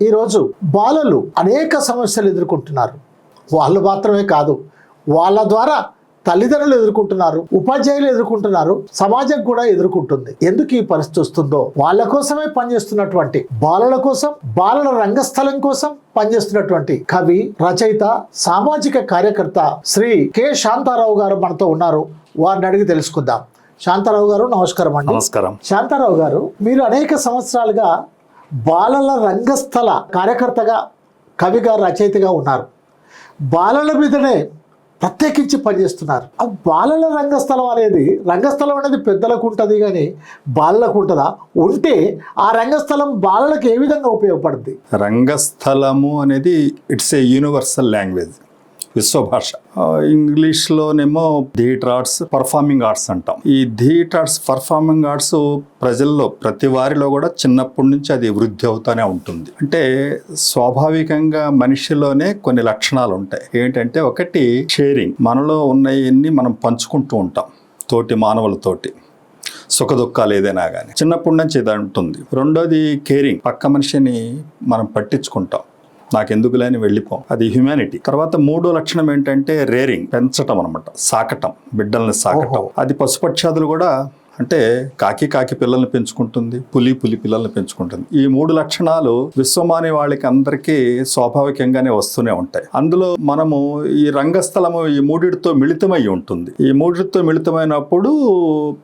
ఈరోజు బాలలు అనేక సమస్యలు ఎదుర్కొంటున్నారు. వాళ్ళు మాత్రమే కాదు వాళ్ళ ద్వారా తల్లిదండ్రులు ఎదుర్కొంటున్నారు ఉపాధ్యాయులు ఎదుర్కొంటున్నారు సమాజం కూడా ఎదుర్కొంటుంది. ఎందుకు ఈ పరిస్థితి వస్తుందో వాళ్ళ కోసమే పనిచేస్తున్నటువంటి బాలల కోసం బాలల రంగస్థలం కోసం పనిచేస్తున్నటువంటి కవి రచయిత సామాజిక కార్యకర్త శ్రీ కె. శాంతారావు గారు మనతో ఉన్నారు. వారిని అడిగి తెలుసుకుందాం. శాంతారావు గారు నమస్కారం అండి. నమస్కారం. శాంతారావు గారు మీరు అనేక సంవత్సరాలుగా బాలల రంగస్థల కార్యకర్తగా కవిగా రచయితగా ఉన్నారు. బాలల మీదనే ప్రత్యేకించి పనిచేస్తున్నారు. ఆ బాలల రంగస్థలం అనేది రంగస్థలం అనేది పెద్దలకు ఉంటుంది కానీ బాలలకు ఉంటుందా? ఉంటే ఆ రంగస్థలం బాలలకు ఏ విధంగా ఉపయోగపడుతుంది రంగస్థలము అనేది ఇట్స్ ఏ యూనివర్సల్ లాంగ్వేజ్ విశ్వభాష ఆ, ఇంగ్లీష్లోనేమో థియేటర్ ఆర్ట్స్ పర్ఫార్మింగ్ ఆర్ట్స్ అంటాం. ఈ థియేటర్ ఆర్ట్స్ పర్ఫార్మింగ్ ఆర్ట్స్ ప్రజల్లో ప్రతి వారిలో కూడా చిన్నప్పటి నుంచి అది వృద్ధి అవుతానే ఉంటుంది. అంటే స్వాభావికంగా మనిషిలోనే కొన్ని లక్షణాలు ఉంటాయి. ఏంటంటే ఒకటి షేరింగ్. మనలో ఉన్నవన్నీ మనం పంచుకుంటూ ఉంటాం తోటి మానవులతోటి. సుఖ దుఃఖాలు ఏదైనా కానీ చిన్నప్పటి నుంచి ఇది ఉంటుంది రెండోది కేరింగ్. పక్క మనిషిని మనం పట్టించుకుంటాం. నాకెందుకు లేని వెళ్ళిపోం. అది హ్యుమానిటీ తర్వాత మూడో లక్షణం ఏంటంటే రేరింగ్ పెంచటం అనమాట సాకటం. బిడ్డల్ని సాకటం. అది పశుపక్షాదులు కూడా అంటే కాకి కాకి పిల్లల్ని పెంచుకుంటుంది పులి పులి పిల్లల్ని పెంచుకుంటుంది. ఈ మూడు లక్షణాలు విశ్వమాని వాళ్ళకి అందరికీ స్వాభావికంగానే వస్తూనే ఉంటాయి. అందులో మనము ఈ రంగస్థలము ఈ మూడిటితో మిళితమై ఉంటుంది. ఈ మూడిటితో మిళితమైనప్పుడు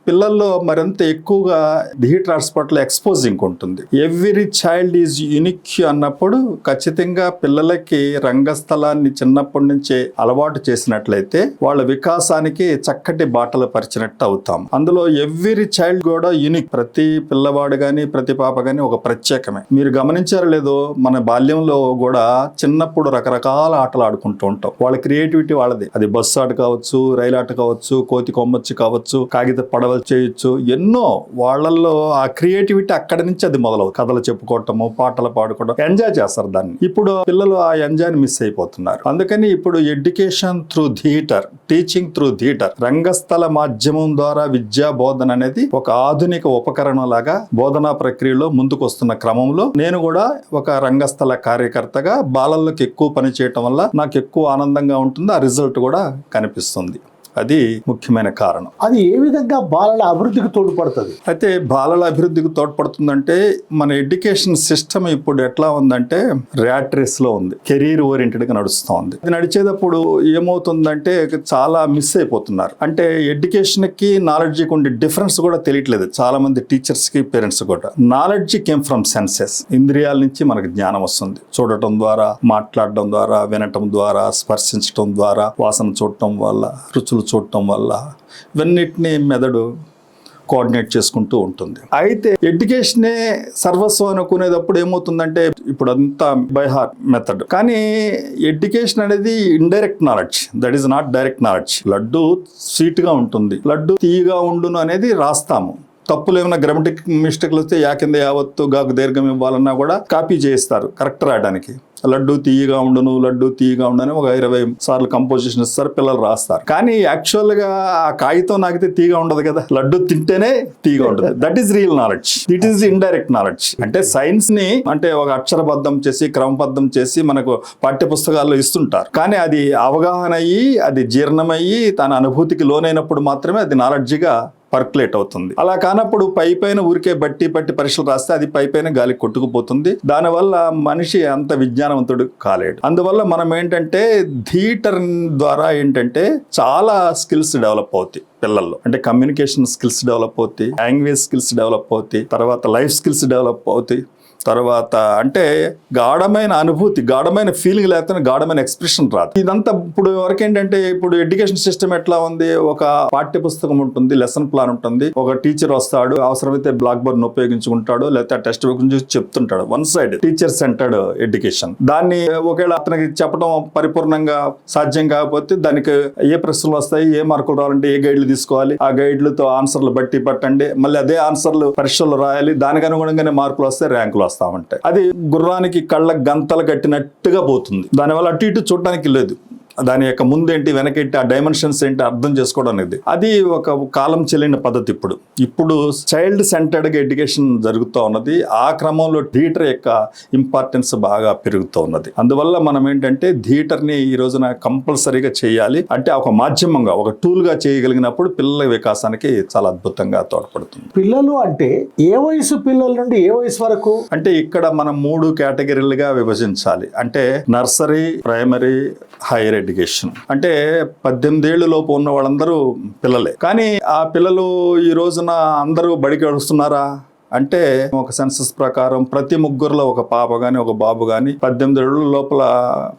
పిల్లల్లో మరింత ఎక్కువగా థియేటర్ ఆర్ట్స్ ఎక్స్పోజింగ్ ఉంటుంది. ఎవ్రీ చైల్డ్ ఈజ్ యునిక్ అన్నప్పుడు ఖచ్చితంగా పిల్లలకి రంగస్థలాన్ని చిన్నప్పటి నుంచే అలవాటు చేసినట్లయితే వాళ్ళ వికాసానికి చక్కటి బాటలు పరిచినట్టు అవుతాం. అందులో ఎవ్రీ చైల్డ్ కూడా యూనిక్ ప్రతి పిల్లవాడు కానీ ప్రతి పాప కానీ ఒక ప్రత్యేకమే. మీరు గమనించారో లేదో మన బాల్యంలో కూడా చిన్నప్పుడు రకరకాల ఆటలు ఆడుకుంటూ ఉంటాం. వాళ్ళ క్రియేటివిటీ వాళ్ళది. అది బస్సు ఆట కావచ్చు రైలు ఆట కావచ్చు కోతి కొమ్మచ్చు కావచ్చు కాగిత పడవలు చేయొచ్చు ఎన్నో వాళ్ళల్లో ఆ క్రియేటివిటీ అక్కడి నుంచి అది మొదలవు. కథలు చెప్పుకోవటము పాటలు పాడుకోవడం ఎంజాయ్ చేస్తారు దాన్ని. ఇప్పుడు పిల్లలు ఆ ఎంజాయ్ని మిస్ అయిపోతున్నారు. అందుకని ఇప్పుడు education through theatre teaching through theatre రంగస్థల మాధ్యమం ద్వారా విద్యా బోధన అనేది ఒక ఆధునిక ఉపకరణం లాగా బోధనా ప్రక్రియలో ముందుకు వస్తున్న క్రమంలో నేను కూడా ఒక రంగస్థల కార్యకర్తగా బాలలకు ఎక్కువ పని చేయటం వల్ల నాకు ఎక్కువ ఆనందంగా ఉంటుంది. ఆ రిజల్ట్ కూడా కనిపిస్తుంది. అది ముఖ్యమైన కారణం. అది ఏ విధంగా బాలల అభివృద్ధికి తోడ్పడుతుంది? అయితే బాలల అభివృద్ధికి తోడ్పడుతుందంటే మన ఎడ్యుకేషన్ సిస్టమ్ ఇప్పుడు ఎట్లా ఉందంటే ర్యాట్ రేస్లో ఉంది. కెరీర్ ఓరియంటెడ్గా నడుస్తూ ఉంది. ఇది నడిచేటప్పుడు ఏమవుతుందంటే చాలా మిస్ అయిపోతున్నారు. అంటే ఎడ్యుకేషన్కి నాలెడ్జ్కి ఉండే డిఫరెన్స్ కూడా తెలియట్లేదు. చాలా మంది టీచర్స్కి పేరెంట్స్ కూడా. నాలెడ్జ్ కేమ్ ఫ్రమ్ సెన్సెస్ ఇంద్రియాల నుంచి మనకు జ్ఞానం వస్తుంది. చూడటం ద్వారా మాట్లాడటం ద్వారా వినటం ద్వారా స్పర్శించటం ద్వారా వాసన చూడటం వల్ల రుచులు చూడటం వల్ల ఇవన్నిటినీ మెదడు కోఆర్డినేట్ చేసుకుంటూ ఉంటుంది. అయితే ఎడ్యుకేషనే సర్వస్వం అనుకునేటప్పుడు ఏమవుతుందంటే ఇప్పుడు అంతా బైహార్ మెథడ్. కానీ ఎడ్యుకేషన్ అనేది indirect knowledge. That is not direct knowledge. Laddu స్వీట్గా ఉంటుంది. లడ్డు తీయగా ఉండును అనేది రాస్తాము. తప్పులు ఏమైనా గ్రామటిక్ మిస్టేక్లు వస్తే యా కింద యావత్తు గాకు దీర్ఘం ఇవ్వాలన్నా కూడా కాపీ చేయిస్తారు కరెక్ట్ రాయడానికి. లడ్డు తీయగా ఉండును లడ్డు తీయగా ఉండని ఒక ఇరవై సార్లు కంపోజిషన్ ఇస్తారు పిల్లలు రాస్తారు. కానీ యాక్చువల్గా ఆ కాగితం నాకితే తీగా ఉండదు కదా. లడ్డు తింటేనే తీగా ఉంటుంది. That is real knowledge it is indirect knowledge అంటే సైన్స్ని అంటే ఒక అక్షరబద్ధం చేసి క్రమబద్ధం చేసి మనకు పాఠ్య పుస్తకాల్లో ఇస్తుంటారు. కానీ అది అవగాహన అయ్యి అది జీర్ణమయ్యి తన అనుభూతికి లోనైనప్పుడు మాత్రమే అది నాలెడ్జ్గా పర్కులేట్ అవుతుంది. అలా కానప్పుడు పై పైన ఊరికే బట్టి పట్టి పరీక్షలు రాస్తే అది పై పైన గాలి కొట్టుకుపోతుంది. దానివల్ల మనిషి అంత విజ్ఞానవంతుడు కాలేడు. అందువల్ల మనం ఏంటంటే థియేటర్ ద్వారా ఏంటంటే చాలా స్కిల్స్ డెవలప్ అవుతాయి పిల్లల్లో. అంటే కమ్యూనికేషన్ స్కిల్స్ డెవలప్ అవుతాయి లాంగ్వేజ్ స్కిల్స్ డెవలప్ అవుతాయి తర్వాత లైఫ్ స్కిల్స్ డెవలప్ అవుతాయి. తర్వాత అంటే గాఢమైన అనుభూతి గాఢమైన ఫీలింగ్ లేకపోతే గాఢమైన ఎక్స్ప్రెషన్ రాదు. ఇదంతా ఇప్పుడు వరకు ఏంటంటే ఇప్పుడు ఎడ్యుకేషన్ సిస్టమ్ ఎట్లా ఉంది? ఒక పాఠ్య పుస్తకం ఉంటుంది లెసన్ ప్లాన్ ఉంటుంది. ఒక టీచర్ వస్తాడు అవసరమైతే బ్లాక్ బోర్డ్ ఉపయోగించుకుంటాడు లేకపోతే టెక్స్ట్ బుక్ నుంచి చెప్తుంటాడు. One side teacher centred education దాన్ని ఒకవేళ అతనికి చెప్పడం పరిపూర్ణంగా సాధ్యం కాకపోతే దానికి ఏ ప్రశ్నలు వస్తాయి ఏ మార్కులు రావాలంటే ఏ గైడ్లు తీసుకోవాలి? ఆ గైడ్లతో ఆన్సర్లు బట్టి పట్టండి. మళ్ళీ అదే ఆన్సర్లు పరీక్షలు రాయాలి. దానికి అనుగుణంగానే మార్కులు వస్తే ర్యాంకులు వస్తా ఉంటాయి అది గుర్రానికి కళ్ళ గంతలు కట్టినట్టుగా పోతుంది. దానివల్ల అటు ఇటు చూడడానికి లేదు. దాని యొక్క ముందేంటి వెనకేంటి ఆ డైమెన్షన్స్ ఏంటి అర్థం చేసుకోవడం అనేది. అది ఒక కాలం చెల్లిన పద్ధతి ఇప్పుడు. ఇప్పుడు చైల్డ్ సెంటర్డ్గా ఎడ్యుకేషన్ జరుగుతూ ఉన్నది. ఆ క్రమంలో థియేటర్ యొక్క ఇంపార్టెన్స్ బాగా పెరుగుతూ ఉన్నది. అందువల్ల మనం ఏంటంటే థియేటర్ని ఈ రోజున కంపల్సరీగా చేయాలి. అంటే ఒక మాధ్యమంగా ఒక టూల్గా చేయగలిగినప్పుడు పిల్లల వికాసానికి చాలా అద్భుతంగా తోడ్పడుతుంది. పిల్లలు అంటే ఏ వయసు పిల్లల నుండి ఏ వయసు వరకు? అంటే ఇక్కడ మనం మూడు కేటగిరీలుగా విభజించాలి. అంటే నర్సరీ ప్రైమరీ హైయర్ ఎడ్యుకేషన్. అంటే పద్దెనిమిది ఏళ్ళు లోపు ఉన్న వాళ్ళందరూ పిల్లలే. కానీ ఆ పిల్లలు ఈ రోజున అందరూ బడికి వస్తున్నారా? అంటే ఒక సెన్సస్ ప్రకారం ప్రతి ముగ్గురులో ఒక పాప కానీ ఒక బాబు కానీ పద్దెనిమిది ఏళ్ళ లోపల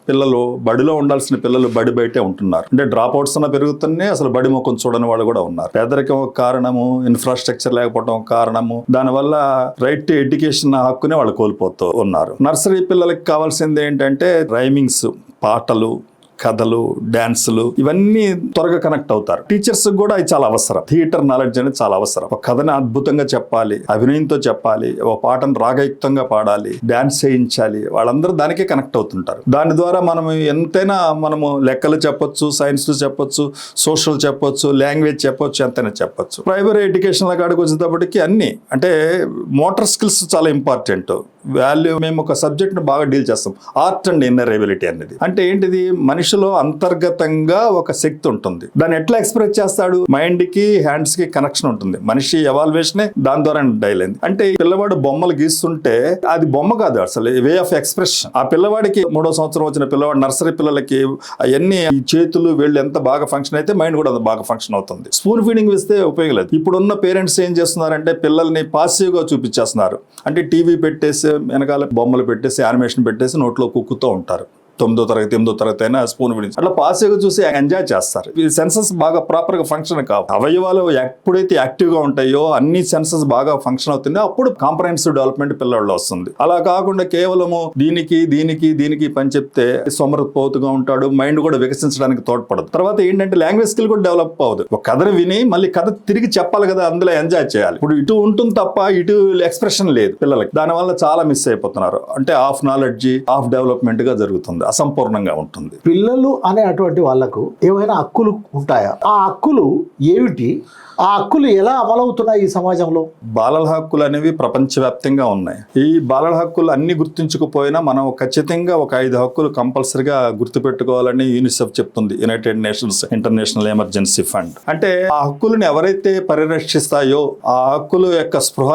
పిల్లలు బడిలో ఉండాల్సిన పిల్లలు బడి బయటే ఉంటున్నారు. అంటే డ్రాప్ అవుట్స్ అన్న పెరుగుతున్నాయి అసలు బడి ముఖం చూడని వాళ్ళు కూడా ఉన్నారు. పేదరికం ఒక కారణము ఇన్ఫ్రాస్ట్రక్చర్ లేకపోవడం ఒక కారణము దానివల్ల రైట్ టు ఎడ్యుకేషన్ హక్కునే వాళ్ళు కోల్పోతూ ఉన్నారు. నర్సరీ పిల్లలకి కావాల్సింది ఏంటంటే రైమింగ్స్ పాటలు కథలు డాన్సులు ఇవన్నీ త్వరగా కనెక్ట్ అవుతారు. టీచర్స్ కూడా అది చాలా అవసరం. థియేటర్ నాలెడ్జ్ అనేది చాలా అవసరం. ఒక కథని అద్భుతంగా చెప్పాలి అభినయంతో చెప్పాలి ఒక పాటను రాగయుక్తంగా పాడాలి డాన్స్ చేయించాలి వాళ్ళందరూ దానికే కనెక్ట్ అవుతుంటారు. దాని ద్వారా మనం ఎంతైనా మనము లెక్కలు చెప్పొచ్చు సైన్స్ చెప్పొచ్చు సోషల్ చెప్పొచ్చు లాంగ్వేజ్ చెప్పొచ్చు ఎంతైనా చెప్పొచ్చు. ప్రైమరీ ఎడ్యుకేషన్ కాడికి వచ్చేటప్పటికి అన్ని అంటే మోటార్ స్కిల్స్ చాలా ఇంపార్టెంట్ వాల్యూ మేము ఒక సబ్జెక్ట్ని బాగా డీల్ చేస్తాం. ఆర్ట్ అండ్ ఇన్నర్ ఎబిలిటీ అనేది. అంటే ఏంటిది? మనిషిలో అంతర్గతంగా ఒక శక్తి ఉంటుంది. దాన్ని ఎట్లా ఎక్స్ప్రెస్ చేస్తాడు? మైండ్కి హ్యాండ్స్కి కనెక్షన్ ఉంటుంది. మనిషి ఎవాల్వేషనే దాని ద్వారా డైల్ అయింది. అంటే పిల్లవాడు బొమ్మలు గీస్తుంటే అది బొమ్మ కాదు అసలు వే ఆఫ్ ఎక్స్ప్రెషన్ ఆ పిల్లవాడికి మూడో సంవత్సరం వచ్చిన పిల్లవాడు నర్సరీ పిల్లలకి అవన్నీ చేతులు వీళ్ళు ఎంత బాగా ఫంక్షన్ అయితే మైండ్ కూడా అంత బాగా ఫంక్షన్ అవుతుంది. స్పూన్ ఫీడింగ్ ఇస్తే ఉపయోగం లేదు. ఇప్పుడున్న పేరెంట్స్ ఏం చేస్తున్నారంటే పిల్లల్ని పాసివ్గా చూపించేస్తున్నారు. అంటే టీవీ పెట్టేసి వెనకాల బొమ్మలు పెట్టేసి యానిమేషన్ పెట్టేసి నోట్లో కుక్కుతూ ఉంటారు. తొమ్మిదో తరగతి ఎనిమిదో తరగతి అయినా స్పూన్ విడించి అట్లా పాసివ్గా చూసి ఎంజాయ్ చేస్తారు. ఈ సెన్సెస్ బాగా ప్రాపర్గా ఫంక్షన్ కావు. అవయవాలు ఎప్పుడైతే యాక్టివ్గా ఉంటాయో అన్ని సెన్సెస్ బాగా ఫంక్షన్ అవుతుందో అప్పుడు కాంప్రహెన్సివ్ డెవలప్మెంట్ పిల్లల్లో వస్తుంది. అలా కాకుండా కేవలము దీనికి దీనికి దీనికి పని చెప్తే సొమరపోతుగా ఉంటాడు మైండ్ కూడా వికసించడానికి తోడ్పడదు. తర్వాత ఏంటంటే లాంగ్వేజ్ స్కిల్ కూడా డెవలప్ అవ్వదు. ఒక కథను విని మళ్ళీ కథ తిరిగి చెప్పాలి కదా అందులో ఎంజాయ్ చేయాలి. ఇప్పుడు ఇటు ఉంటుంది తప్ప ఇటు ఎక్స్ప్రెషన్ లేదు పిల్లలకి. దానివల్ల చాలా మిస్ అయిపోతున్నారు. అంటే హాఫ్ నాలెడ్జ్ హాఫ్ డెవలప్మెంట్గా జరుగుతుంది. అసంపూర్ణంగా ఉంటుంది. పిల్లలు అనే అటువంటి వాళ్ళకు ఏమైనా హక్కులు ఉంటాయా? ఆ హక్కులు ఏమిటి? ఆ హక్కులు ఎలా అమలవుతున్నాయి ఈ సమాజంలో? బాలల హక్కులు అనేవి ప్రపంచవ్యాప్తంగా ఉన్నాయి. ఈ బాలల హక్కులు అన్ని గుర్తించకపోయినా మనం ఖచ్చితంగా ఒక ఐదు హక్కులు కంపల్సరిగా గుర్తుపెట్టుకోవాలని యూనిసెఫ్ చెప్తుంది United Nations International Emergency Fund. అంటే ఆ హక్కులను ఎవరైతే పరిరక్షిస్తాయో ఆ హక్కుల యొక్క స్పృహ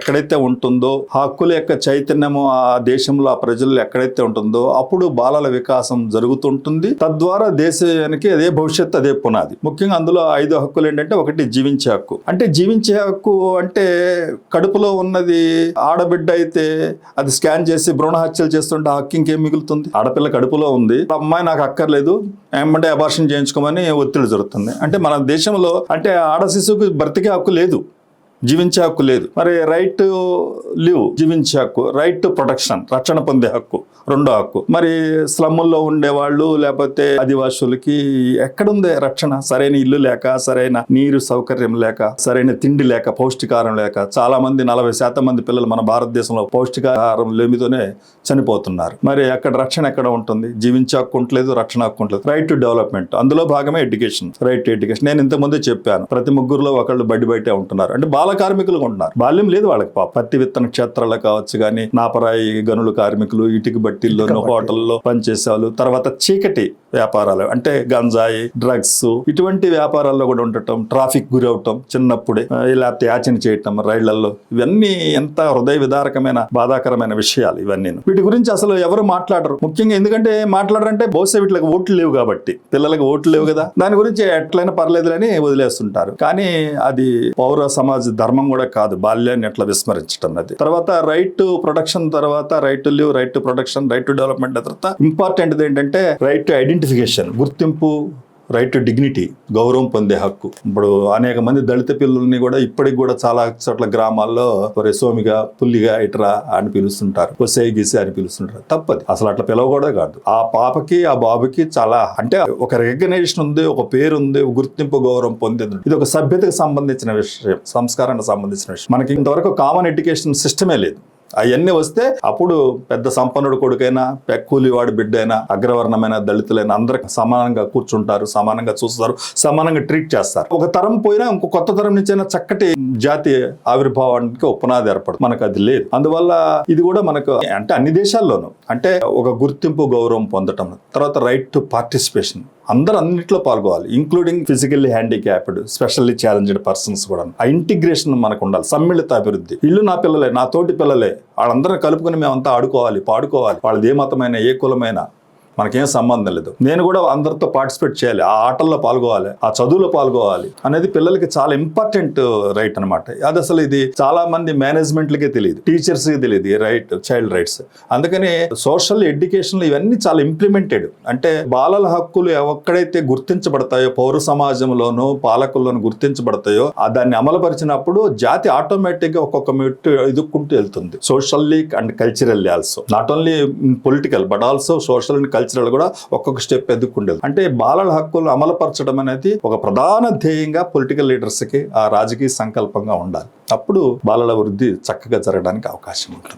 ఎక్కడైతే ఉంటుందో ఆ హక్కుల యొక్క చైతన్యము ఆ దేశంలో ఆ ప్రజల్లో ఎక్కడైతే ఉంటుందో అప్పుడు బాలల వికాసం జరుగుతుంటుంది. తద్వారా దేశానికి అదే భవిష్యత్తు అదే పునాది. ముఖ్యంగా అందులో ఐదు హక్కులు ఏంటంటే ఒకటి జీవించే హక్కు. అంటే జీవించే హక్కు అంటే కడుపులో ఉన్నది ఆడబిడ్డ అయితే అది స్కాన్ చేసి భ్రూణ హత్యలు చేస్తుంటే హక్కు ఇంకేం మిగులుతుంది? ఆడపిల్ల కడుపులో ఉంది. అమ్మాయి నాకు అక్కర్లేదు. ఏమంటే అబార్షన్ చేయించుకోమని ఒత్తిడి జరుగుతుంది. అంటే మన దేశంలో అంటే ఆడ శిశువుకి బ్రతికే హక్కు లేదు. జీవించే హక్కు లేదు. మరి రైట్ లివ్ జీవించే హక్కు రైట్ టు ప్రొటెక్షన్ రక్షణ పొందే హక్కు రెండో హక్కు. మరి స్లమ్ముల్లో ఉండేవాళ్ళు లేకపోతే ఆదివాసులకి ఎక్కడుంది రక్షణ? సరైన ఇల్లు లేక సరైన నీరు సౌకర్యం లేక సరైన తిండి లేక పౌష్టికారం లేక. చాలా మంది నలభై శాతం మంది పిల్లలు మన భారతదేశంలో పౌష్టికాహారం లేమితోనే చనిపోతున్నారు. మరి అక్కడ రక్షణ ఎక్కడ ఉంటుంది? జీవించే హక్కు ఉండలేదు రక్షణ హక్కు ఉండలేదు రైట్ టు డెవలప్మెంట్ అందులో భాగమే ఎడ్యుకేషన్. Right to education. నేను ఇంతకుముందే చెప్పాను ప్రతి ముగ్గురులో ఒకళ్ళు బడి బయటే ఉంటున్నారు. అంటే బాల కార్మికులు ఉంటున్నారు బాల్యం లేదు వాళ్ళకి పాప. పత్తి విత్తన క్షేత్రాలు కావచ్చు కానీ నాపరాయి గనులు కార్మికులు ఇటుక బట్టిల్లోనూ హోటల్లో పనిచేసే వాళ్ళు తర్వాత చీకటి వ్యాపారాలు అంటే గంజాయి డ్రగ్స్ ఇటువంటి వ్యాపారాల్లో కూడా ఉండటం ట్రాఫిక్ గురవటం చిన్నప్పుడే లేకపోతే యాచన చేయటం రైళ్ళలో ఇవన్నీ ఎంత హృదయ విదారకమైన బాధాకరమైన విషయాలు ఇవన్నీ వీటి గురించి అసలు ఎవరు మాట్లాడరు. ముఖ్యంగా ఎందుకంటే మాట్లాడరంటే బహుశా వీటికి ఓట్లు లేవు కాబట్టి. పిల్లలకి ఓట్లు లేవు కదా. దాని గురించి ఎట్లయినా పర్లేదులని వదిలేస్తుంటారు. కానీ అది పౌర సమాజ ధర్మం కూడా కాదు బాల్యాన్ని ఎట్లా విస్మరించడం అది. తర్వాత రైట్ టు ప్రొడక్షన్ తర్వాత right to live right to protection right to development తర్వాత ఇంపార్టెంట్ ఏంటంటే రైట్ టు ఐడెంటిఫికేషన్ గుర్తింపు రైట్ టు డిగ్నిటీ గౌరవం పొందే హక్కు. ఇప్పుడు అనేక మంది దళిత పిల్లల్ని కూడా ఇప్పటికి కూడా చాలా చోట్ల గ్రామాల్లో ఒరే సోమిగా పుల్లిగా ఇట్రా అని పిలుస్తుంటారు. ఒసే గీసే అని పిలుస్తుంటారు. తప్పది. అసలు అట్లా పిలవకూడదు కాదు. ఆ పాపకి ఆ బాబుకి చాలా అంటే ఒక రికగ్నైజేషన్ ఉంది ఒక పేరు ఉంది గుర్తింపు గౌరవం పొందింది ఇది ఒక సభ్యతకు సంబంధించిన విషయం సంస్కారానికి సంబంధించిన విషయం. మనకి ఇంతవరకు కామన్ ఎడ్యుకేషన్ సిస్టమే లేదు. అవన్నీ వస్తే అప్పుడు పెద్ద సంపన్నుడు కొడుకైనా కూలివాడి బిడ్డ అయినా అగ్రవర్ణమైన దళితులైన అందరికి సమానంగా కూర్చుంటారు సమానంగా చూస్తారు సమానంగా ట్రీట్ చేస్తారు. ఒక తరం పోయినా ఇంకో కొత్త తరం నుంచి అయినా చక్కటి జాతి ఆవిర్భావానికి ఉపనాది పునాది మనకు అది లేదు. అందువల్ల ఇది కూడా మనకు అంటే అన్ని దేశాల్లోనూ అంటే ఒక గుర్తింపు గౌరవం పొందటం తర్వాత రైట్ టు పార్టిసిపేషన్ అందరూ అన్నింటిలో పాల్గొవాలి including physically handicapped specially challenged persons కూడా. ఆ ఇంటిగ్రేషన్ మనకు ఉండాలి సమ్మిళిత అభివృద్ధి. ఇల్లు నా పిల్లలే నా తోటి పిల్లలే వాళ్ళందరూ కలుపుకొని మేమంతా ఆడుకోవాలి పాడుకోవాలి. వాళ్ళది ఏ మతమైన ఏ కులమైన మనకేం సంబంధం లేదు. నేను కూడా అందరితో పార్టిసిపేట్ చేయాలి. ఆ ఆటల్లో పాల్గొవాలి. ఆ చదువులో పాల్గొవాలి అనేది పిల్లలకి చాలా ఇంపార్టెంట్ రైట్ అనమాట అది అసలు ఇది చాలా మంది మేనేజ్మెంట్లకే తెలియదు. టీచర్స్కి తెలియదు రైట్ చైల్డ్ రైట్స్ అందుకని సోషల్ ఎడ్యుకేషన్ ఇవన్నీ చాలా ఇంప్లిమెంటెడ్ అంటే బాలల హక్కులు ఎక్కడైతే గుర్తించబడతాయో పౌర సమాజంలోనూ పాలకుల్లోనూ గుర్తించబడతాయో దాన్ని అమలుపరిచినప్పుడు జాతి ఆటోమేటిక్గా ఒక్కొక్క మెట్టు ఎదుక్కుంటూ వెళ్తుంది. Socially and culturally also not only political but also social and cultural కూడా ఒక్కొక్క స్టెప్ ఎదుక్కుండేది అంటే బాలల హక్కులు అమలుపరచడం అనేది ఒక ప్రధాన ధ్యేయంగా పొలిటికల్ లీడర్స్కి ఆ రాజకీయ సంకల్పంగా ఉండాలి. అప్పుడు బాలల వృద్ధి చక్కగా జరగడానికి అవకాశం ఉంటుంది.